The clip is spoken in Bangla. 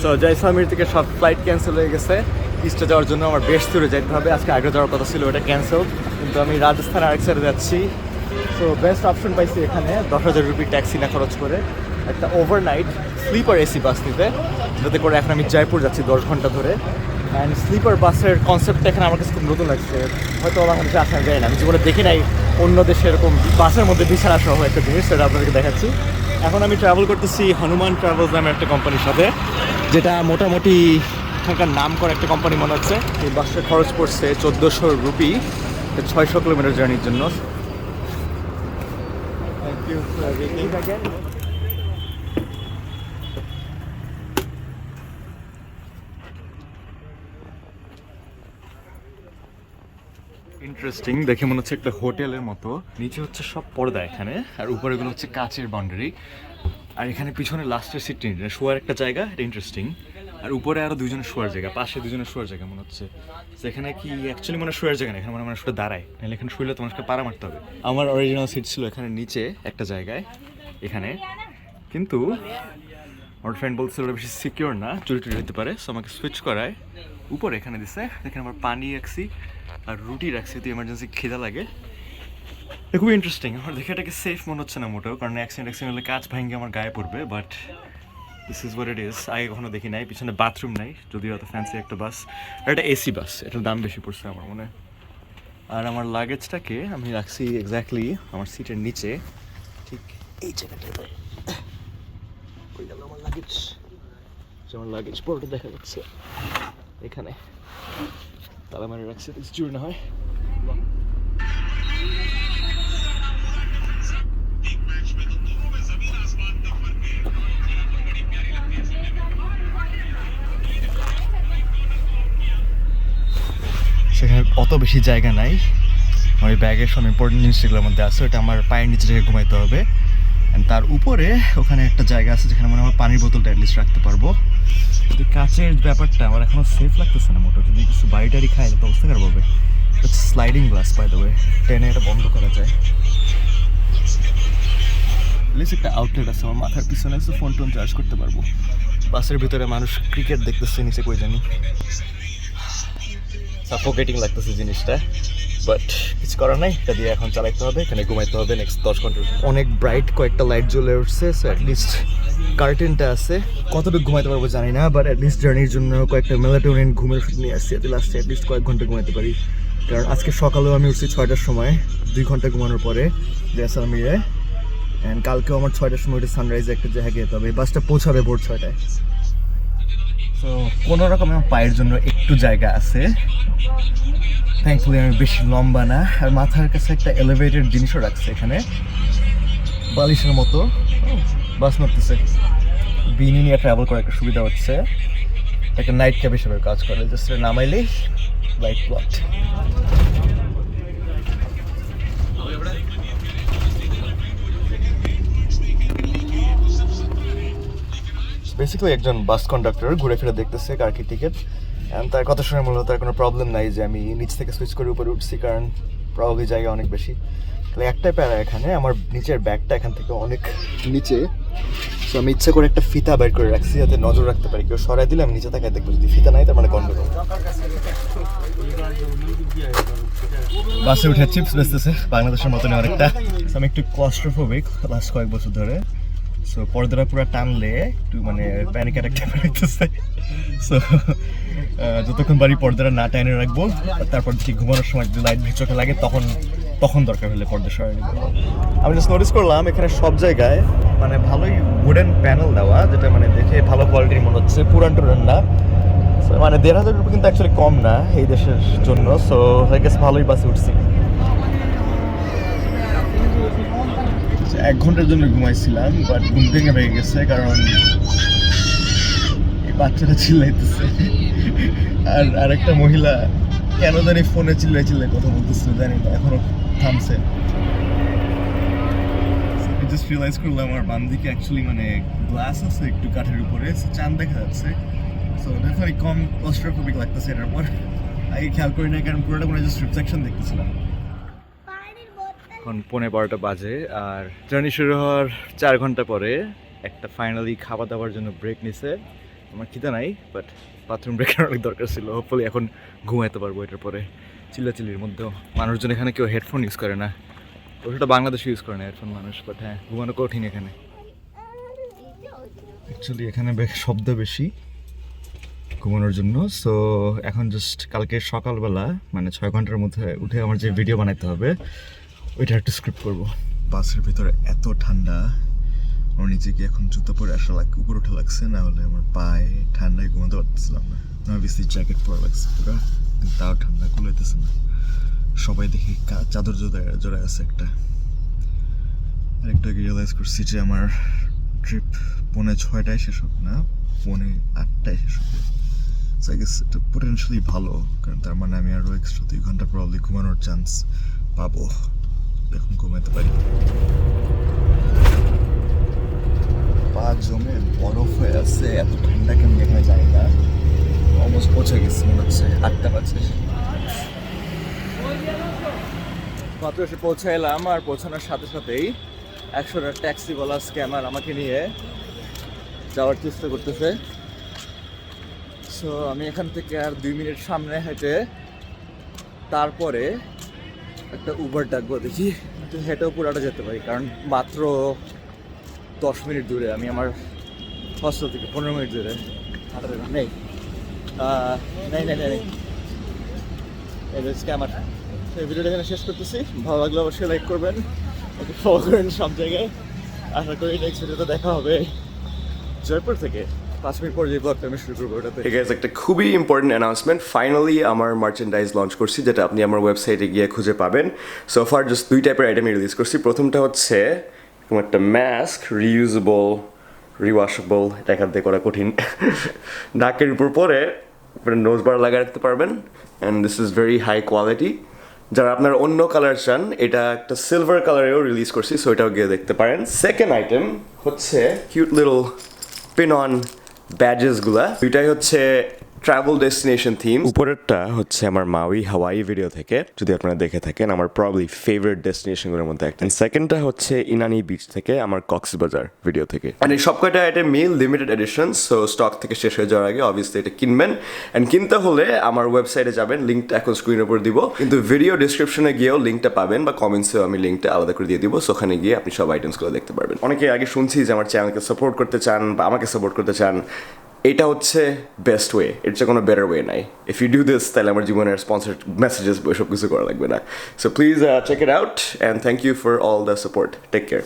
সো জয়সামির থেকে সব ফ্লাইট ক্যান্সেল হয়ে গেছে। ইস্টে যাওয়ার জন্য আমার বেশ দূরে যেতে হবে। আজকে আগে যাওয়ার কথা ছিল, ওটা ক্যান্সেল কিন্তু আমি রাজস্থান আরেক সাইডে যাচ্ছি। সো বেস্ট অপশন পাইছি এখানে দশ হাজার রুপি ট্যাক্সি না খরচ করে। একটা ওভারনাইট স্লিপার এসি বাস নিতে। যাতে করে এখন আমি জয়পুর যাচ্ছি দশ ঘণ্টা ধরে। অ্যান্ড স্লিপার বাসের কনসেপ্টটা এখানে আমার কাছে খুব নতুন লাগছে। হয়তো বাংলাদেশে আসা যায় না। আমি জীবনে দেখি নাই অন্য দেশে এরকম বাসের মধ্যে বিছানা সহ একটা জিনিস, সেটা আপনাদেরকে দেখাচ্ছি। এখন আমি ট্রাভেল করতেছি হনুমান ট্রাভেলস নামের একটা কোম্পানির সাথে, যেটা মোটামুটি এখানকার নাম করা একটা কোম্পানি মনে হচ্ছে। এই বাসের খরচ পড়ছে চোদ্দোশো রুপি ছয়শো কিলোমিটার জার্নির জন্য। Thank you ইন্টারেস্টিং দেখে মনে হচ্ছে একটা হোটেলের মতো। নিচে হচ্ছে সব পর্দা এখানে, আর উপরে গুলো হচ্ছে কাচের বাউন্ডারি। আর এখানে পিছনে লাস্টের সিট শোয়ার একটা জায়গা, এটা ইন্টারেস্টিং আর উপরে আরও দুজনের শোয়ার জায়গা, পাশে দুজনের শোয়ার জায়গা মনে হচ্ছে। তো এখানে কি অ্যাকচুয়ালি মানে শোয়ার জায়গা না, এখানে মানে মানুষ দাঁড়ায়। নাহলে এখানে শুইলে তোমাকে পাড়া মারতে হবে। আমার অরিজিনাল সিট ছিল এখানে নিচে একটা জায়গায়, এখানে। কিন্তু আমার ফ্রেন্ড বলছিল ওটা বেশি সিকিউর না। চুরি টুরি হতে পারে সো আমাকে সুইচ করায়। উপরে এখানে দিছে এখানে আমার পানি রাখছি আর রুটি রাখছি তো এমার্জেন্সি খিদা লাগে। খুবই ইন্টারেস্টিং আমার দেখে এটাকে সেফ মনে হচ্ছে না মোটেও কারণ অ্যাক্সিডেন্ট অ্যাক্সিডেন্ট হলে কাজ ভাঙে আমার গায়ে পড়বে but this is what it is আগে কখনো দেখি নাই পিছনে বাথরুম নাই যদিও এত ফ্যান্সি একটা বাস আর এটা এসি বাস এটার দাম বেশি পড়ছে আমার মনে। হয়। আর আমার লাগেজটাকে আমি রাখছি এক্স্যাক্টলি আমার সিটের নিচে ঠিক এই জায়গাটাতে লাগেজ দেখা যাচ্ছে। এখানে। তালা মারে রাখছি চুরি না হয়। সেখানে অত বেশি জায়গা নাই। আমার ব্যাগের সব ইম্পর্টেন্ট জিনিস যেগুলোর মধ্যে আছে, ওটা আমার পায়ের নিচে রেখে ঘুমাইতে হবে। তার উপরে ওখানে একটা জায়গা আছে যেখানে মনে হয় পানির বোতলটা অ্যাটলিস্ট রাখতে পারব। কিন্তু কাচের ব্যাপারটা আমার এখনও সেফ লাগতেছে না মোটো যদি কিছু বাড়ি টাড়ি খাই তো অবস্থা খারাপ হবে। স্লাইডিং গ্লাস পাই দেবে টেনে এটা বন্ধ করা যায়। প্লিজ একটা আউটলেট আছে আমার মাথার পিছনে আছে ফোন টোন চার্জ করতে পারব। বাসের ভিতরে মানুষ ক্রিকেট দেখতেছে নিচে কই জানি। সাফোকেটিং লাগতেছে জিনিসটা। বাট কিছু করার নাই, এটা দিয়ে এখন চালাইতে হবে, এখানে ঘুমাইতে হবে নেক্সট দশ ঘণ্টা অনেক ব্রাইট কয়েকটা লাইট জ্বলে উঠছে সো অ্যাটলিস্ট কার্টেনটা আছে। কতটুকু ঘুমাইতে পারব জানি না বাট অ্যাটলিস্ট জার্নির জন্য কয়েকটা মেলাটোনিন ঘুমের ওষুধ নিয়ে আসছি এতে লাস্টে অ্যাটলিস্ট কয়েক ঘণ্টা ঘুমাইতে পারি। কারণ আজকে সকালেও আমি উঠছি ছয়টার সময়, দুই ঘণ্টা ঘুমানোর পরে জয়সালমিরে অ্যান্ড কালকেও আমার ছয়টার সময় উঠে সানরাইজে একটা জায়গায় যেতে হবে বাসটা পৌঁছাবে ভোর ছয়টায়। তো কোনো রকম আমার পায়ের জন্য একটু জায়গা আছে। থ্যাঙ্কফুলি আমি বেশি লম্বা না। আর মাথার কাছে একটা এলিভেটেড জিনিসও রাখছে এখানে। বালিশের মতো। বাস নড়তেছে বিনি নিয়ে ট্রাভেল করার একটা সুবিধা হচ্ছে। একটা নাইট ক্যাব হিসেবে কাজ করে। জাস্ট নামাইলেই লাইট প্লট বেসিক্যালি একজন বাস কন্ডাক্টর ঘুরে ফিরে দেখতেছে কার কি টিকিট অ্যান্ড তার কথা শুনে মূলত তার কোনো প্রবলেম নাই যে আমি নিচ থেকে সুইচ করে উপরে উঠছি কারণ প্রবলি জায়গা অনেক বেশি। তাহলে একটাই প্যারা এখানে, আমার নিচের ব্যাগটা এখান থেকে অনেক নিচে। সো আমি ইচ্ছে করে একটা ফিতা বের করে রাখছি যাতে নজর রাখতে পারি। কেউ সরাই দিলে আমি নিচে তাকায় দেখব, যদি ফিতা নাই তার মানে গন্ডগোল। বাসে উঠে চিপস বেচতেছে, বাংলাদেশের মতনই অনেকটা। আমি একটু কস্ট্রোফোবিক লাস্ট কয়েক বছর ধরে। সো পর্দাটা পুরো টানলে একটু মানে প্যানিক অ্যাটাক টাইপের সো যতক্ষণ বাড়ি পর্দাটা না টাইনে রাখব তারপর ঠিক ঘুমানোর সময় যদি লাইট চোখে লাগে, তখন তখন দরকার হলে পর্দা সরাই নিবো। আমি জাস্ট নোটিস করলাম, এখানে সব জায়গায় মানে ভালোই উডেন প্যানেল দেওয়া, যেটা মানে দেখে ভালো কোয়ালিটির মনে হচ্ছে। পুরান টুরান না। মানে দেড় হাজার রুপি কিন্তু অ্যাকচুয়ালি কম না এই দেশের জন্য। সো আই গেস ভালোই বাসে উঠছি। এক ঘণ্টার জন্য ঘুমাইছিলাম বাট ঘুম ভেঙে ভেঙে গেছে কারণ এই বাচ্চাটা চিল্লাইতেছে। আর আরেকটা মহিলা কেন জানি ফোনে চিল্লাই চিল্লাই কথা বলতেছে জানি না, এখনও থামছে। জাস্ট রিয়েলাইজ করলাম, আমার বাম দিকে অ্যাকচুয়ালি মানে গ্লাস আছে একটু কাঠের উপরে চাঁদ দেখা যাচ্ছে। সো ডেফিনেটলি কম ক্লস্ট্রোফোবিক লাগতেছে এটার পর। আগে খেয়াল করি না কারণ পুরোটা কোনো জাস্ট রিফ্লেকশন দেখতেছিলাম। এখন পৌনে বারোটা বাজে, আর জার্নি শুরু হওয়ার চার ঘণ্টা পরে একটা ফাইনালি খাবার দাবার জন্য ব্রেক নিছে। আমার খিদে নাই বাট বাথরুম ব্রেকের অনেক দরকার ছিল। হোপফুলি এখন ঘুমাইতে পারব এটার পরে। চিল্লাচিল্লির মধ্যেও। মানুষজন এখানে কেউ হেডফোন ইউজ করে না। ওটা বাংলাদেশে ইউজ করে না হেডফোন মানুষ বাট হ্যাঁ ঘুমানো কঠিন এখানে। অ্যাকচুয়ালি এখানে শব্দ বেশি ঘুমানোর জন্য। সো এখন জাস্ট কালকে সকালবেলা মানে ছয় ঘণ্টার মধ্যে উঠে আমার যে ভিডিও বানাইতে হবে ওইটা একটু স্ক্রিপ্ট করব। বাসের ভিতরে এত ঠান্ডা, আমার নিজেকে এখন জুতো পরে আসা লাগ উপর উঠে লাগছে, না হলে আমার পায়ে ঠান্ডায় ঘুমাতে পারতেছিলাম না। আমার বেশি জ্যাকেট পরা লাগছে পুরো, কিন্তু তাও ঠান্ডা কুলাইতেছে না। সবাই দেখি চাদর জোড়ায় জোড়ায় আছে একটা। আরেকটা রিয়েলাইজ করছি যে আমার ট্রিপ পৌনে ছয়টায় শেষ হোক না, পৌনে আটটায় শেষ হবে। সো এটা ভালো, কারণ তার মানে আমি আরও এক্সট্রা দুই ঘণ্টা প্রবলি ঘুমানোর চান্স পাবো। এখন ঘুমাতে পারি। পা জমে বরফ হয়ে আছে, এত ঠান্ডা কেমন এখানে জানি না। অলমোস্ট পৌঁছে গেছি, মনে হচ্ছে আটটা বাজে। মাত্র এসে পৌঁছে এলাম আর পৌঁছানোর সাথে সাথেই একশোটা ট্যাক্সিওয়ালা স্ক্যামার আমাকে নিয়ে যাওয়ার চেষ্টা করতেছে। সো আমি এখান থেকে আর দুই মিনিট সামনে হেঁটে তারপরে একটা উবার ডাকবো, দেখি। কিন্তু হেঁটেও পুরাটা যেতে পারি, কারণ মাত্র দশ মিনিট দূরে, আমি আমার হস্টেল থেকে পনেরো মিনিট দূরে। নেই। নেই নেই নেই নেই। এই ভিডিওটা এখানে শেষ করতেছি। ভালো লাগলে অবশ্যই লাইক করবেন ফলো করেন সব জায়গায়। আশা করি নেক্সট ভিডিওতে দেখা হবে। জয়পুর থেকে। পাঁচ মিনিট পর আমি শুরু একটা খুবই ইম্পর্টেন্ট অ্যানাউন্সমেন্ট ফাইনালি আমার মার্চেন্ডাইজ লঞ্চ করছি, যেটা আপনি আমার ওয়েবসাইটে গিয়ে খুঁজে পাবেন। সো ফার জাস্ট দুই টাইপের আইটেম রিলিজ করছি। প্রথমটা হচ্ছে একটা মাস্ক রিউজেবল রিওয়াশেবল এটা এখান থেকে করা কঠিন। নাকের উপর পরে নোজ বার লাগিয়ে রাখতে পারবেন। And this is very high quality যারা আপনার অন্য কালার চান, এটা একটা সিলভার কালারেও রিলিজ করছি সো এটাও গিয়ে দেখতে পারেন। সেকেন্ড আইটেম হচ্ছে কিউট লিটল পিন অন ব্যাজেসগুলা দুইটাই হচ্ছে ট্রাভেল ডেস্টিনেশন থিম উপরেরটা হচ্ছে আমার মাউই হাওয়াই ভিডিও থেকে যদি আপনারা দেখে থাকেন আমার প্রবলি ফেভারিট ডেস্টিনেশনগুলোর মধ্যে একটা। সেকেন্ডটা হচ্ছে ইনানি বিচ থেকে আমার কক্সবাজার ভিডিও থেকে। মানে সব কয়টা আইটেম মিল লিমিটেড এডিশন সো স্টক থেকে শেষ হয়ে যাওয়ার আগে অবভিয়াসলি এটা কিনবেন। অ্যান্ড কিনতে হলে আমার ওয়েবসাইটে যাবেন লিঙ্কটা এখন স্ক্রিনের উপর দিব। কিন্তু ভিডিও ডিসক্রিপশনে গিয়েও লিঙ্কটা পাবেন বা কমেন্টসেও আমি লিঙ্কটা আলাদা করে দিয়ে দিব। সো ওখানে গিয়ে আপনি সব আইটেমসগুলো দেখতে পারবেন। অনেকে আগে শুনছি যে আমার চ্যানেলকে সাপোর্ট করতে চান বা আমাকে সাপোর্ট করতে চান। এটা হচ্ছে বেস্ট ওয়ে এর চেয়ে কোনো বেটার ওয়ে নাই। ইফ ইউ ডু দিস তাহলে আমার জীবনের স্পন্সার মেসেজেস সব কিছু করা লাগবে না। So please check it out and thank you for all the support take care